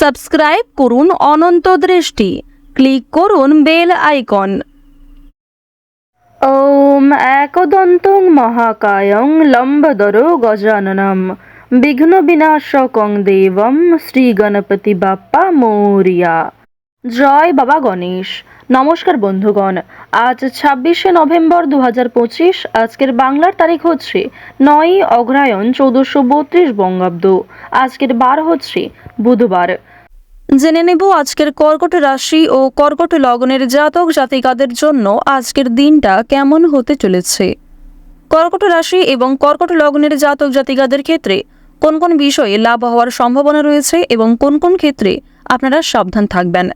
Subscribe করুন অনন্ত দৃষ্টি। Click করুন বেল আইকন। ওম একদন্তং মহাকায়ং লম্বদর গজাননম। বিঘ্ন বিনাশক দেবম শ্রী গণপতি বাপ্পা মৌরিয়া। জয় বাবা গণেশ। নমস্কার বন্ধুগণ। আজ ছাব্বিশে নভেম্বর দু পঁচিশ, আজকের বাংলার তারিখ হচ্ছে নয়ই অগ্রায়ণ চৌদ্দশো বত্রিশ বঙ্গাব্দ। আজকের বার হচ্ছে বুধবার। জেনে নেব আজকের কর্কট রাশি ও কর্কট লগ্নের জাতক জাতিকাদের জন্য আজকের দিনটা কেমন হতে চলেছে। কর্কট রাশি এবং কর্কট লগ্নের জাতক জাতিকাদের ক্ষেত্রে কোন কোন বিষয়ে লাভ হওয়ার সম্ভাবনা রয়েছে এবং কোন কোন ক্ষেত্রে আপনারা সাবধান থাকবেন।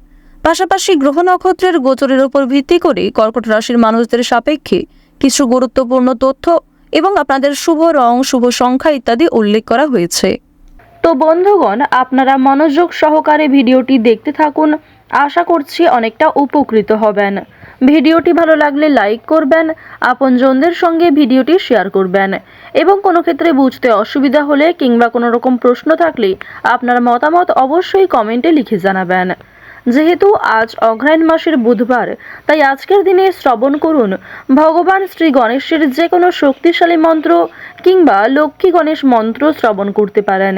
পাশাপাশি গ্রহ নক্ষত্রের গোচরের উপর ভিত্তি করে কর্কট রাশির মানুষদের সাপেক্ষে কিছু গুরুত্বপূর্ণ তথ্য এবং আপনাদের শুভ রং, শুভ সংখ্যা ইত্যাদি উল্লেখ করা হয়েছে। তো বন্ধুগণ, আপনারা মনোযোগ সহকারে ভিডিওটি দেখতে থাকুন। আশা করছি অনেকটা উপকৃত হবেন। ভিডিওটি ভালো লাগলে লাইক করবেন, আপনজনদের সঙ্গে ভিডিওটি শেয়ার করবেন। এবং কোনো ক্ষেত্রে বুঝতে অসুবিধা হলে কিংবা কোনো রকম প্রশ্ন থাকলে আপনার মতামত অবশ্যই কমেন্টে লিখে জানাবেন। যেহেতু আজ অঘ্রায়ণ মাসের বুধবার, তাই আজকের দিনে শ্রবণ করুন। ভগবান শ্রী গণেশের যে কোনো শক্তিশালী মন্ত্র কিংবা লক্ষ্মী গণেশ মন্ত্র শ্রবণ করতে পারেন।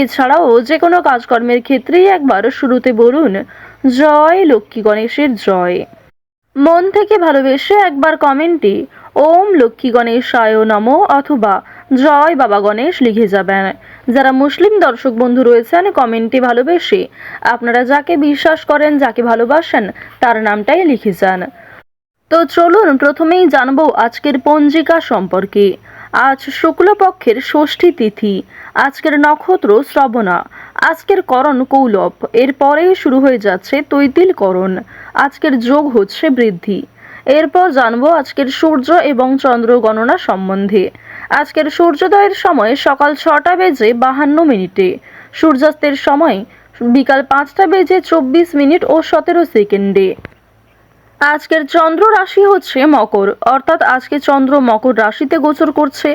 এছাড়াও যে কোনো কাজকর্মের ক্ষেত্রেই একবার শুরুতে বলুন, জয় লক্ষ্মী গণেশের জয়। মন থেকে ভালোবেসে একবার কমেন্টে, ওম লক্ষ্মী গণেশ নম অথবা জয় বাবা গণেশ লিখে যাবেন। যারা মুসলিম দর্শক বন্ধু রয়েছেন, কমেন্টে ভালোবেসে আপনারা যাকে বিশ্বাস করেন, যাকে ভালোবাসেন, তার নামটাই লিখে যান। তো চলুন, প্রথমেই জানব আজকের পঞ্জিকা সম্পর্কে। আজ শুক্লপক্ষের ষষ্ঠী তিথি, আজকের নক্ষত্র শ্রবণা, আজকের করণ কৌলভ এরপরেই শুরু হয়ে যাচ্ছে তৈতিল করণ আজকের যোগ হচ্ছে বৃদ্ধি। এরপর জানব আজকের সূর্য এবং চন্দ্র গণনা সম্বন্ধে। আজকের সূর্যোদয়ের সময় সকাল ছটা বেজে বাহান্ন মিনিটে। সূর্যাস্তের সময় বিকাল পাঁচটা বেজে চব্বিশ মিনিট ও সতেরো সেকেন্ডে। আজকের চন্দ্র রাশি হচ্ছে মকর, অর্থাৎ আজকে চন্দ্র মকর রাশিতে গোচর করছে।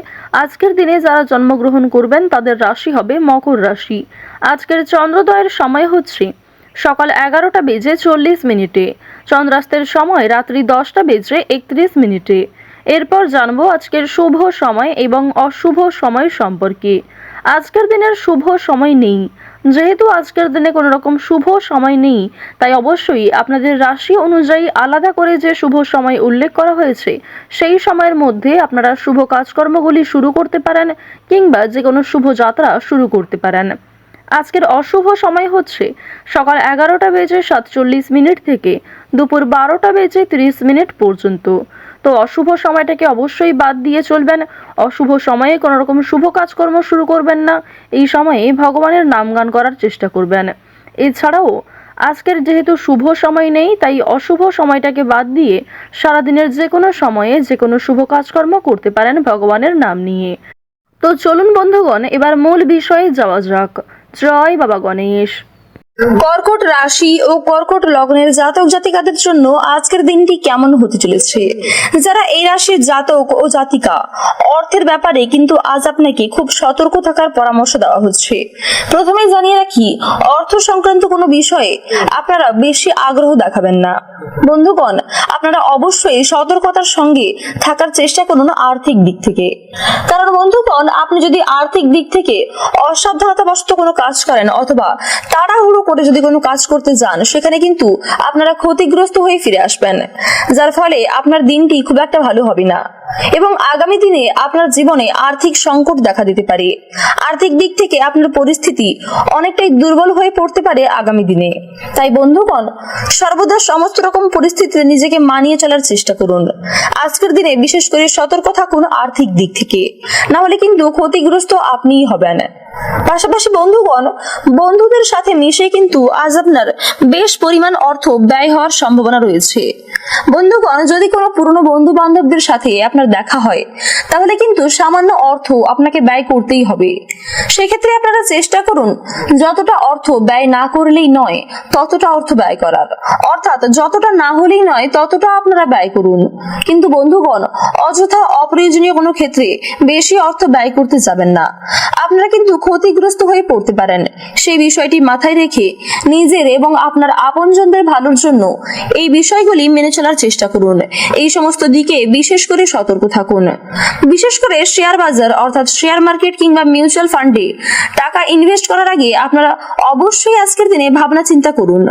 আজকের দিনে যারা জন্মগ্রহণ করবেন, তাদের রাশি হবে মকর রাশি। আজকের চন্দ্রোদয়ের সময় হচ্ছে সকাল এগারোটা বেজে চল্লিশ মিনিটে। চন্দ্রাস্তের সময় রাত্রি দশটা বেজে একত্রিশ মিনিটে। এরপর জানব আজকের শুভ সময় এবং অশুভ সময় সম্পর্কে। আজকের দিনের শুভ সময় নেই। যেহেতু আজকের দিনে কোনো রকম শুভ সময় নেই, তাই অবশ্যই আপনাদের রাশি অনুযায়ী আলাদা করে যে শুভ সময় উল্লেখ করা হয়েছে, সেই সময়ের মধ্যে আপনারা শুভ কাজকর্মগুলি শুরু করতে পারেন কিংবা যে কোনো শুভ যাত্রা শুরু করতে পারেন। আজকের অশুভ সময় হচ্ছে সকাল এগারোটা বেজে সাতচল্লিশ মিনিট থেকে দুপুর বারোটা বেজে তিরিশ মিনিট পর্যন্ত। তো অশুভ সময়টাকে অবশ্যই বাদ দিয়ে চলবেন। অশুভ সময়ে কোনো রকম শুভ কাজকর্ম শুরু করবেন না। এই সময়ে ভগবানের নাম গান করার চেষ্টা করবেন। এছাড়াও, আজকের যেহেতু শুভ সময় নেই, তাই অশুভ সময়টাকে বাদ দিয়ে সারাদিনের যে কোনো সময়ে যে কোনো শুভ কাজকর্ম করতে পারেন ভগবানের নাম নিয়ে। তো চলুন বন্ধুগণ, এবার মূল বিষয়ে যাওয়া যাক। জয় বাবা গণেশ। কর্কট রাশি ও কর্কট লগ্নের জাতক জাতিকাদের জন্য আজকের দিনটি কেমন হতে চলেছে? যারা এই রাশির জাতক ও জাতিকা, অর্থের ব্যাপারে কিন্তু আজ আপনাকে খুব সতর্ক থাকার পরামর্শ দেওয়া হচ্ছে। প্রথমে জানিয়ে রাখি, অর্থ সংক্রান্ত কোনো বিষয়ে আপনারা বেশি আগ্রহ দেখাবেন না। বন্ধুগণ, আপনারা অবশ্যই সতর্কতার সঙ্গে থাকার চেষ্টা করুন আর্থিক দিক থেকে। কারণ বন্ধুগণ, আপনি যদি আর্থিক দিক থেকে অসাবধানতাবশত কোনো কাজ করেন অথবা তাড়াহুড়ো করে যদি কোনো কাজ করতে যান, সেখানে কিন্তু আপনারা ক্ষতিগ্রস্ত হয়ে ফিরে আসবেন। যার ফলে আপনার দিনটি খুব একটা ভালো হবে না। এবং আগামী দিনে আপনার জীবনে আর্থিক সংকট দেখা দিতে পারে। আর্থিক দিক থেকে আপনার পরিস্থিতি অনেকটাই দুর্বল হয়ে পড়তে পারে আগামী দিনে। তাই বন্ধুগণ, সর্বদা সমস্ত রকম পরিস্থিতিতে নিজেকে মানিয়ে চলার চেষ্টা করুন। আজকের দিনে বিশেষ করে সতর্ক থাকুন আর্থিক দিক থেকে। না হলে কিন্তু ক্ষতিগ্রস্ত আপনিই হবেন। পাশাপাশি বন্ধুগণ, বন্ধুদের সাথে মিশে কিন্তু আজ আপনার বেশ পরিমাণ অর্থ ব্যয় হওয়ার সম্ভাবনা রয়েছে। বন্ধুগণ, যদি কোনো পুরনো বন্ধু বান্ধবদের সাথে আপনার দেখা হয়, তাহলে কিন্তু সামান্য অর্থ আপনাকে ব্যয় করতেই হবে। সেক্ষেত্রে আপনারা চেষ্টা করুন, যতটা অর্থ ব্যয় না করলেই নয়, ততটা অর্থ ব্যয় করার। অর্থাৎ যতটা না হলেই নয়, ততটা আপনারা ব্যয় করুন। কিন্তু বন্ধুগণ, অযথা অপ্রয়োজনীয় কোনো ক্ষেত্রে বেশি অর্থ ব্যয় করতে যাবেন না। আপনারা কিন্তু ক্ষতিগ্রস্ত হয়ে পড়তে পারেন। সেই বিষয়টি মাথায় রেখে নিজের এবং আপনার আপনজনদের ভালোর জন্য এই বিষয়গুলি মেনে চলার চেষ্টা করুন। এই সমস্ত দিকে বিশেষ করে সতর্ক থাকুন। বিশেষ করে শেয়ার বাজার, অর্থাৎ শেয়ার মার্কেট কিংবা মিউচুয়াল ফান্ডে টাকা ইনভেস্ট করার আগে আপনারা অবশ্যই আজকের দিনে ভাবনা চিন্তা করুন।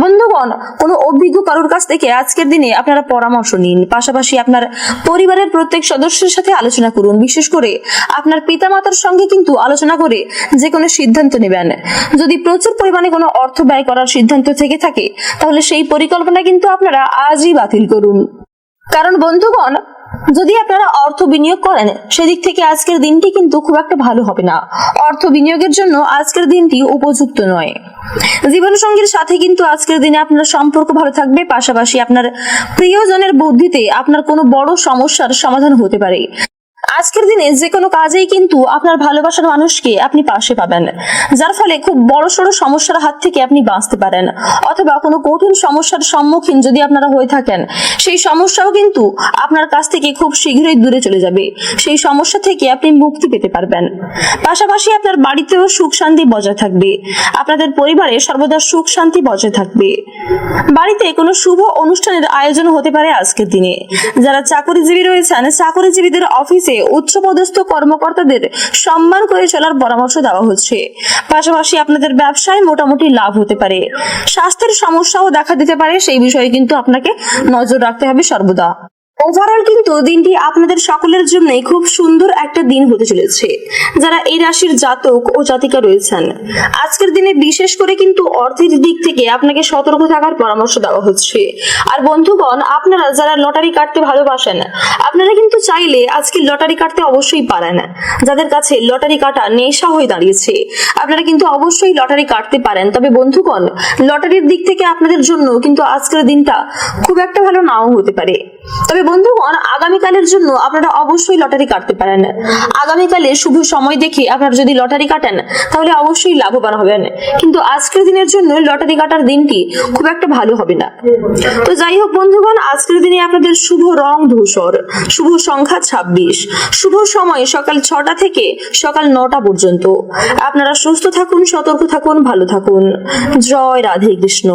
বন্ধুগণ, কোনো অভিজ্ঞ কারোর কাছ থেকে আজকের দিনে আপনারা পরামর্শ নিন। পাশাপাশি আপনার পরিবারের প্রত্যেক সদস্যের সাথে আলোচনা করুন। বিশেষ করে আপনার পিতামাতার সঙ্গে কিন্তু আলোচনা করে যে কোনো সিদ্ধান্ত নেবেন। যদি প্রচুর পরিমাণে কোনো অর্থ ব্যয় করার সিদ্ধান্ত থেকে থাকে, তাহলে সেই পরিকল্পনা কিন্তু আপনারা আজই বাতিল করুন। কারণ বন্ধুগণ যদি আপনারা অর্থ বিনিয়োগ করেন, সেদিক থেকে আজকের দিনটি কিন্তু খুব একটা ভালো হবে না। অর্থ বিনিয়োগের জন্য আজকের দিনটি উপযুক্ত নয়। জীবনসঙ্গীর সাথে কিন্তু আজকের দিনে আপনার সম্পর্ক ভালো থাকবে, পাশাপাশি আপনার প্রিয়জনের বুদ্ধিতে আপনার কোনো বড় সমস্যার সমাধান হতে পারে। আজকের দিনে যে কোনো কাজেই কিন্তু আপনার ভালোবাসার মানুষকে আপনি পাশে পাবেন। যার ফলে খুব বড় সড়ো সমস্যার হাত থেকে আপনি বাঁচতে পারেন। অথবা কোনো কঠিন সমস্যার সম্মুখীন যদি আপনারা হয়ে থাকেন, সেই সমস্যাও কিন্তু আপনার কাছ থেকে খুব শীঘ্রই দূরে চলে যাবে। সেই সমস্যা থেকে আপনি মুক্তি পেতে পারবেন। পাশাপাশি আপনার বাড়িতেও সুখ শান্তি বজায় থাকবে। আপনাদের পরিবারে সর্বদা সুখ শান্তি বজায় থাকবে। বাড়িতে কোনো শুভ অনুষ্ঠানের আয়োজন হতে পারে আজকের দিনে। যারা চাকরিজীবী রয়েছেন, চাকরিজীবীদের অফিসে উচ্চপদস্থ কর্মকর্তাদের সম্মান করে চলার পরামর্শ দেওয়া হচ্ছে। পাশাপাশি আপনাদের ব্যবসায় মোটামুটি লাভ হতে পারে। স্বাস্থ্যের সমস্যাও দেখা দিতে পারে, সেই বিষয়ে কিন্তু আপনাকে নজর রাখতে হবে সর্বদা। ওভারঅল কিন্তু দিনটি আপনাদের সকলের জন্যই খুব সুন্দর একটা দিন হতে চলেছে। যারা এই রাশির জাতক ও জাতিকা রয়েছেন, আজকের দিনে বিশেষ করে কিন্তু অর্থের দিক থেকে আপনাকে সতর্ক থাকার পরামর্শ দেওয়া হচ্ছে। আর বন্ধুগণ, আপনারা যারা লটারি কাটতে ভালোবাসেন, আপনারা কিন্তু চাইলে আজকে লটারি কাটতে অবশ্যই পারেন। যাদের কাছে লটারি কাটা নেশা হয়ে দাঁড়িয়েছে, আপনারা কিন্তু অবশ্যই লটারি কাটতে পারেন। তবে বন্ধুগণ, লটারির দিক থেকে আপনাদের জন্য কিন্তু আজকের দিনটা খুব একটা ভালো নাও হতে পারে। তবে বন্ধুগণ, আগামীকালের জন্য আপনারা অবশ্যই লটারি কাটতে পারেন। আগামীকালে শুভ সময় দেখে আপনারা যদি লটারি কাটেন, তাহলে অবশ্যই লাভবান হবেন। কিন্তু আজকের দিনের জন্য লটারি কাটার দিনটি খুব একটা ভালো হবে না। তো যাই হোক বন্ধুগণ, আজকের দিনে আপনাদের শুভ রং ধূসর, শুভ সংখ্যা ছাব্বিশ। শুভ সময় সকাল ছটা থেকে সকাল নটা পর্যন্ত। আপনারা সুস্থ থাকুন, সতর্ক থাকুন, ভালো থাকুন। জয় রাধে কৃষ্ণ।